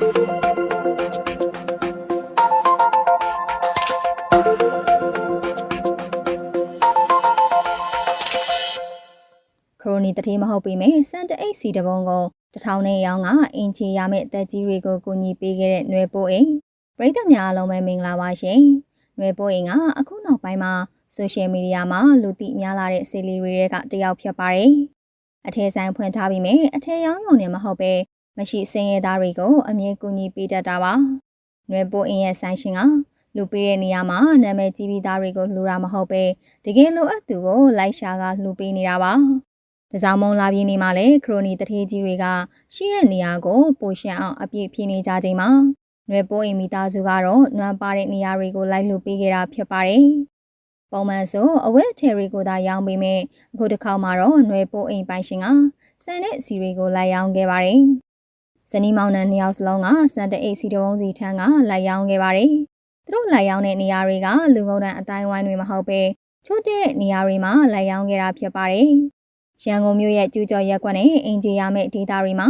ခရိုနီတတိမဟုတ်ပေမဲ့စန်တအိတ်စီတပုံကိုတထောင်နဲ့ရောင်းကအင်ချီရမယ့်တက်ကြီးတွေကိုကူညီပေးခဲ့တဲ့နွယ်ပိုးအိမ်ပရိသတ်များအားလုံးပဲမင်္ဂလာပါရှင်။နွယ်ပိုးအိမ်ကအခုနောက်ပိုင်းမှာဆိုရှယ်မီဒီယာမှာလူသိများလာတဲ့ဆေးလီတွေကတယောက်ဖြစ်ပါတယ်။အထည်ဆိုင်ဖွင့်ထားပြီးမြဲအထည်ရောင်းရုံနဲ့မဟုတ်ပဲ မရှိစင်ရသားတွေကိုအမြဲကူညီပေးတတ်တာပါ။ຫນွေပိုးအိမ်ရဲ့ဆိုင်ရှင်ကလူပေးတဲ့နေရာမှာနာမည်ကြီးပြီးသားတွေကိုလှူတာမဟုတ်ပဲတကယ်လိုအပ်သူကိုလိုက်ရှာကလှူပေးနေတာပါ။တစောင်းမုံလာပြင်းနေမှာလေခရိုနီတထေးကြီးတွေကရှိတဲ့နေရာကိုပိုရှန်အောင်အပြည့်ဖြည့်နေကြချိန်မှာနွယ်ပိုးအိမ်မိသားစုကတော့နွမ်းပါတဲ့နေရာတွေကိုလိုက်လှူပေးခဲ့တာဖြစ်ပါတယ်။ပုံမှန်ဆိုအဝတ်အထည်တွေကိုသာရောင်းပေးမယ်အခုတစ်ခေါက်မှာတော့နွယ်ပိုးအိမ်ပိုင်ရှင်ကစံတဲ့စီတွေကိုလိုက်ရောင်းခဲ့ပါတယ်။ ဇနီးမောင်နှံနှစ်ယောက်စလုံးကစံတဲ့အိတ်စီတဝုံးစီထန်းကလိုက်ရောင်းခဲ့ပါတယ်။သူတို့လိုက်ရောင်းတဲ့နေရာတွေကလူကုန်တန်းအတိုင်းဝိုင်းတွေမဟုတ်ပဲချိုးတဲ့နေရာတွေမှာလိုက်ရောင်းခဲ့တာဖြစ်ပါတယ်။ရန်ကုန်မြို့ရဲ့ကျူးကျော်ရက်ကွက်နဲ့အင်ဂျီရမယ့်ဒေသတွေမှာ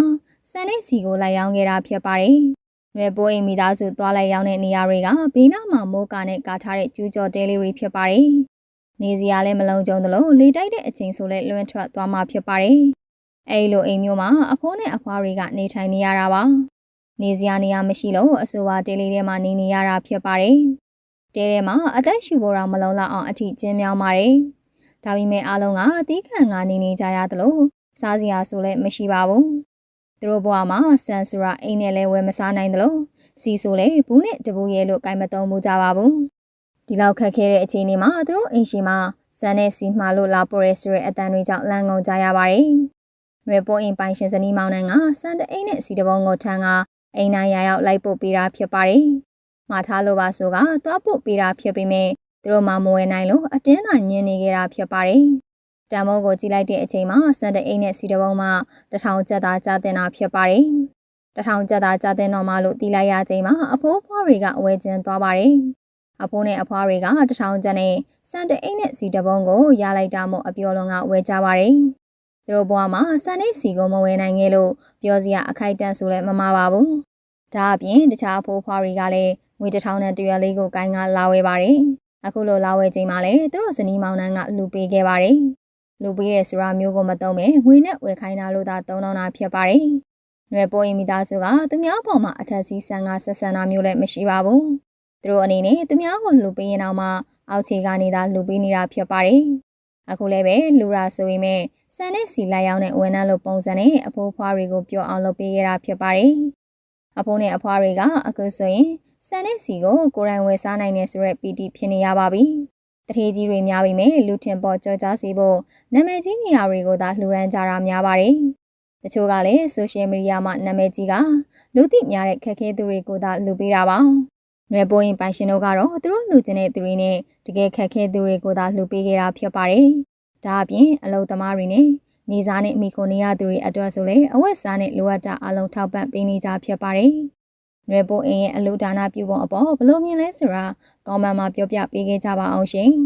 စံတဲ့စီကိုလိုက်ရောင်းခဲ့တာဖြစ်ပါတယ်။ရွယ်ပိုးအိမ်မိသားစုသွားလိုက်ရောင်းတဲ့နေရာတွေကဘေးနားမှာမိုးကာနဲ့ကာထားတဲ့ကျူးကျော်တဲလေးတွေဖြစ်ပါတယ်။နေစရာလည်းမလုံးကျုံသလိုလေတိုက်တဲ့အချိန်ဆိုလည်းလွင့်ထွက်သွားမှာဖြစ်ပါတယ်။ အဲဒီလိုအိမ်မျိုးမှာအဖိုးနဲ့အဖွားတွေကနေထိုင်နေရတာပါ။နေစရာနေရာမရှိလို့အဆိုပါတဲလေးထဲမှာနေနေရတာဖြစ်ပါတယ်။တဲထဲမှာအသက်ရှူဖို့တော့မလုံလောက်အောင်အထီးကျင်းမြောင်းပါတယ်။ဒါပေမဲ့အားလုံးကအသီးခံကနေနေကြရသလိုစားစရာဆိုလည်းမရှိပါဘူးသူတို့ဘဝမှာဆန်ဆူရာအိမ်နဲ့လဲဝယ်မစားနိုင်သလိုစီဆိုလည်းဘူးနဲ့တပူရဲလို့ကင်မသုံးမှုကြပါဘူးဒီလောက်ခက်ခဲတဲ့အခြေအနေမှာသူတို့အိမ်ရှိမှာဆန်နဲ့စီမှာလို့လာပေါ်ရဲဆိုတဲ့အတန်တွေကြောင့်လန့်ငုံကြရပါတယ်။ ရွယ်ပိုးအိမ်ပိုင်ရှင်ဇနီးမောင်နှံကစံတအိမ်နဲ့စီတပုံကိုထမ်းကအိမ်နိုင်ရရောက်လိုက်ပို့ပေးတာဖြစ်ပါတယ်။မှာထားလို့ပါဆိုကသွားပို့ပေးတာဖြစ်ပေမဲ့သူတို့မှမဝယ်နိုင်လို့အတင်းသာညင်နေကြတာဖြစ်ပါတယ်။တံမိုးကိုကြည့်လိုက်တဲ့အချိန်မှာစံတအိတ်နဲ့စီတပုံးမှတထောင်ကျပ်သားကျတင်တာဖြစ်ပါတယ်။တထောင်ကျပ်သားကျတင်တော့မှလို့တီးလိုက်ရချိန်မှာအဖိုးဖွားတွေကအဝဲကျင်းသွားပါတယ်။အဖိုးနဲ့အဖွားတွေကတထောင်ကျပ်နဲ့စံတအိတ်နဲ့စီတပုံးကိုရလိုက်တာမို့အပြောလုံးကဝဲကြပါတယ်။ သူတို့ဘဝမှာစံနဲ့စီကိုမဝယ်နိုင်ခဲ့လို့ပြောစရာအခိုက်အတန့်ဆိုလည်းမမှားပါဘူး။ဒါအပြင်တခြားအဖိုးဖွားတွေကလည်းငွေတစ်ထောင်နဲ့တရွက်လေးကိုကိုင်းကလာဝဲပါတယ်။အခုလိုလာဝဲချိန်မှာလည်းသူတို့ဇနီးမောင်နှံကလူပေးခဲ့ပါတယ်။လူပေးတဲ့ဆိုတာမျိုးကိုမသုံးပဲငွေနဲ့ဝယ်ခိုင်းတာလို့သာသုံးတော့တာဖြစ်ပါတယ်။ရွယ်ပိုးရင်မိသားစုကသူများပေါ်မှာအထက်စီးဆန်ကဆက်ဆန်တာမျိုးလည်းမရှိပါဘူး။သူတို့အနေနဲ့သူများကိုလူပေးရင်တော့မှအောက်ခြေကနေသာလူပေးနေတာဖြစ်ပါတယ်။ အခုလည်းပဲလူရာဆိုရင်မဲ့စံနဲ့စီလိုက်ရောက်တဲ့ဝန်ထမ်းလိုပုံစံနဲ့အဖိုးဖွားတွေကိုပြောအောင်လုပ်ပေးခဲ့တာဖြစ်ပါတယ်။အဖိုးနဲ့အဖွားတွေကအခုဆိုရင်ဆန်တဲ့စီကိုကိုရိုင်းဝယ်စားနိုင်နေဆိုရက်ပီတီဖြစ်နေရပါပြီ။တထေးကြီးတွေများပြီမဲ့လူထင်ပေါ်ကြောကြားစီဖို့နာမည်ကြီးနေရာတွေကိုသာလှူရမ်းကြတာများပါတယ်။တချို့ကလည်းဆိုရှယ်မီဒီယာမှာနာမည်ကြီးကလူသိများတဲ့ခက်ခဲသူတွေကိုသာလှူပေးတာပါ။ နယ်ပိုးရင်ပိုင်ရှင်တို့ကတော့သူတို့လှူကျင်တဲ့သူတွေနဲ့တကယ်ခက်ခဲသူတွေကိုသာလှူပေးခဲ့တာဖြစ်ပါတယ်။ဒါအပြင်အလုံသမားတွေနဲ့နေစားနဲ့မိခိုနေရသူတွေအတွက်ဆိုလည်းအဝတ်စားနဲ့လိုအပ်တာအလုံးထောက်ပံ့ပေးနေကြဖြစ်ပါတယ်။နွယ်ပိုးအင်းရဲ့အလူဒါနာပြုပုံအပေါ်ဘလို့မြင်လဲဆိုတာကောမန်မှာပြောပြပေးခဲ့ကြပါအောင်ရှင်။